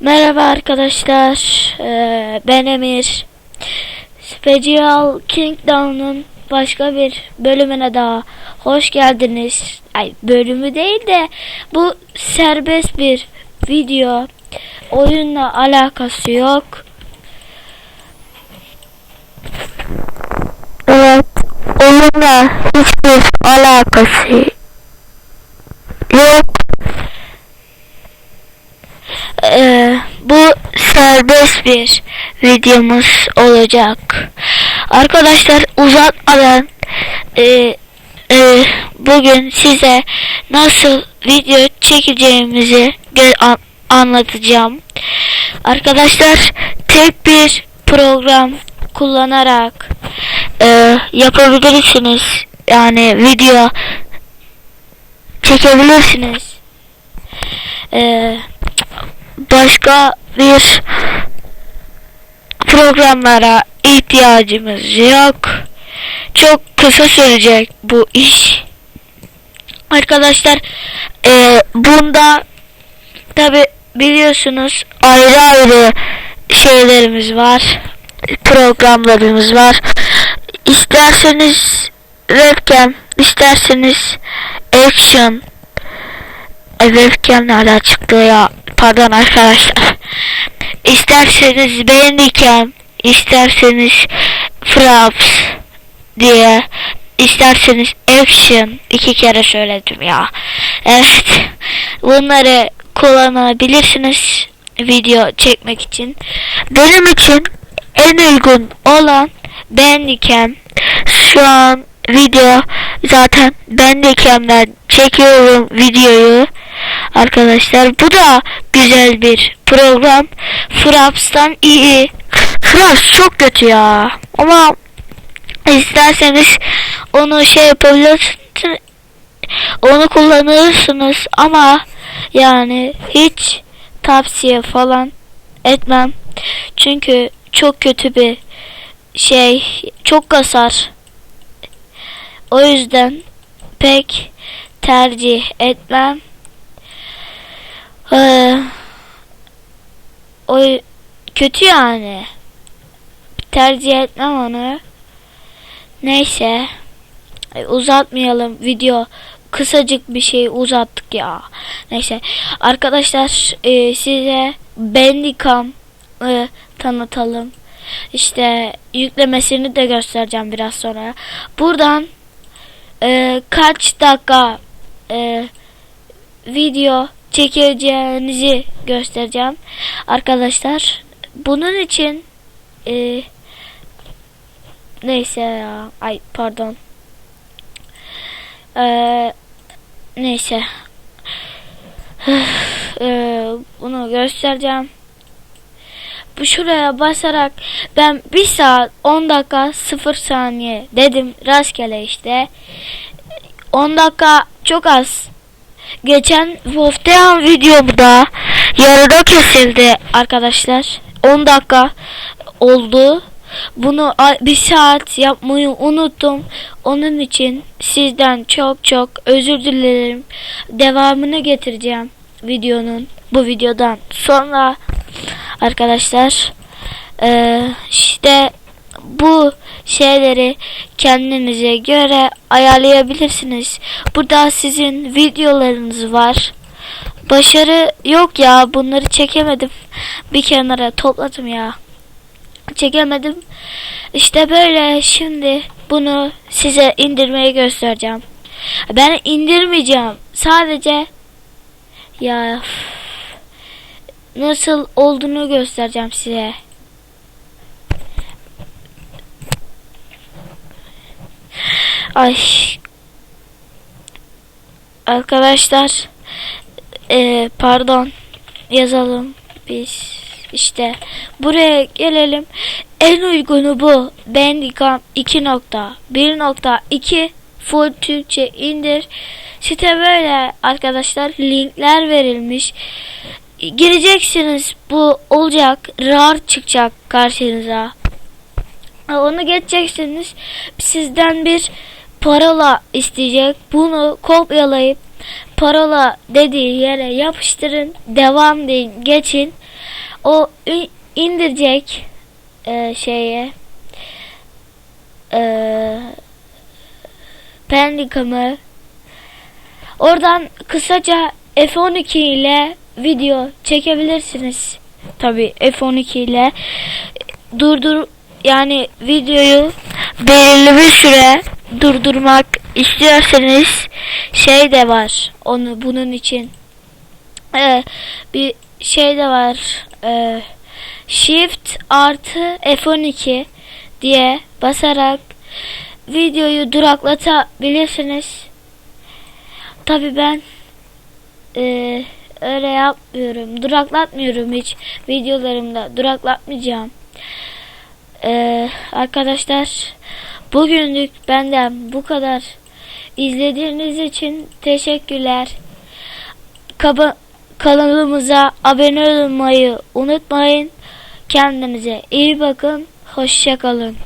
Merhaba arkadaşlar, ee, ben Emir. Special Kingdom'un başka bir bölümüne daha hoş geldiniz. Ay bölümü değil de bu serbest bir video. Oyunla alakası yok. Evet, oyunla hiçbir alakası yok. Ee, bu serbest bir videomuz olacak. Arkadaşlar uzatmadan e, e, bugün size nasıl video çekeceğimizi anlatacağım. Arkadaşlar tek bir program kullanarak e, yapabilirsiniz. Yani video çekebilirsiniz. Eee başka bir programlara ihtiyacımız yok. Çok kısa sürecek bu iş. Arkadaşlar eee, bunda tabi biliyorsunuz ayrı ayrı şeylerimiz var. Programlarımız var. İsterseniz webcam, isterseniz action e, webcam nereden çıktı ya? Pardon arkadaşlar. İsterseniz beğenirken, isterseniz fraps diye, isterseniz action iki kere söyledim ya. Evet. Bunları kullanabilirsiniz video çekmek için. Benim için en uygun olan Bandicam. Şu an video zaten Bandicam'den çekiyorum videoyu. Arkadaşlar bu da güzel bir program. Fraps'tan iyi. Fraps çok kötü ya. Ama isterseniz onu şey yapabilirsiniz. Onu kullanırsınız ama yani hiç tavsiye falan etmem. Çünkü çok kötü bir şey. Çok kasar. O yüzden pek tercih etmem. Ee, o kötü yani. Tercih etmem onu. Neyse. Ay, uzatmayalım video. Kısacık bir şey uzattık ya. Neyse. Arkadaşlar e, size Bandicam e, tanıtalım. İşte yüklemesini de göstereceğim biraz sonra. Buradan e, kaç dakika e, video çekeceğinizi göstereceğim arkadaşlar. Bunun için e, neyse ya ay pardon e, neyse e, bunu göstereceğim. Bu şuraya basarak ben 1 saat 10 dakika 0 saniye dedim rastgele işte. 10 dakika çok az. Geçen Wolfteon videomda yarıda kesildi arkadaşlar. 10 dakika oldu. Bunu bir saat yapmayı unuttum. Onun için sizden çok çok özür dilerim. Devamını getireceğim videonun bu videodan sonra arkadaşlar ee, işte şeyleri kendinize göre ayarlayabilirsiniz. Burada sizin videolarınız var. Başarı yok ya bunları çekemedim. Bir kenara topladım ya. Çekemedim. İşte böyle şimdi bunu size indirmeyi göstereceğim. Ben indirmeyeceğim. Sadece ya nasıl olduğunu göstereceğim size. Ay. Arkadaşlar e, pardon yazalım biz işte. Buraya gelelim. En uygunu bu. Bandicam 2.1.2 full Türkçe indir. Site böyle arkadaşlar. Linkler verilmiş. Gireceksiniz. Bu olacak. Rar çıkacak karşınıza. Onu geçeceksiniz. Sizden bir parola isteyecek. Bunu kopyalayıp parola dediği yere yapıştırın. Devam deyin. Geçin. O indirecek e, şeye e, Pendicam'ı oradan kısaca F12 ile video çekebilirsiniz. Tabi F12 ile durdur yani videoyu belirli bir süre durdurmak istiyorsanız şey de var onu bunun için Ee, bir şey de var Ee, Shift artı F12 diye basarak videoyu duraklatabilirsiniz. Tabi ben eee, öyle yapmıyorum. Duraklatmıyorum hiç videolarımda. Duraklatmayacağım. Eee, arkadaşlar bugünlük benden bu kadar. İzlediğiniz için teşekkürler. Kaba, kanalımıza abone olmayı unutmayın. Kendinize iyi bakın. Hoşçakalın.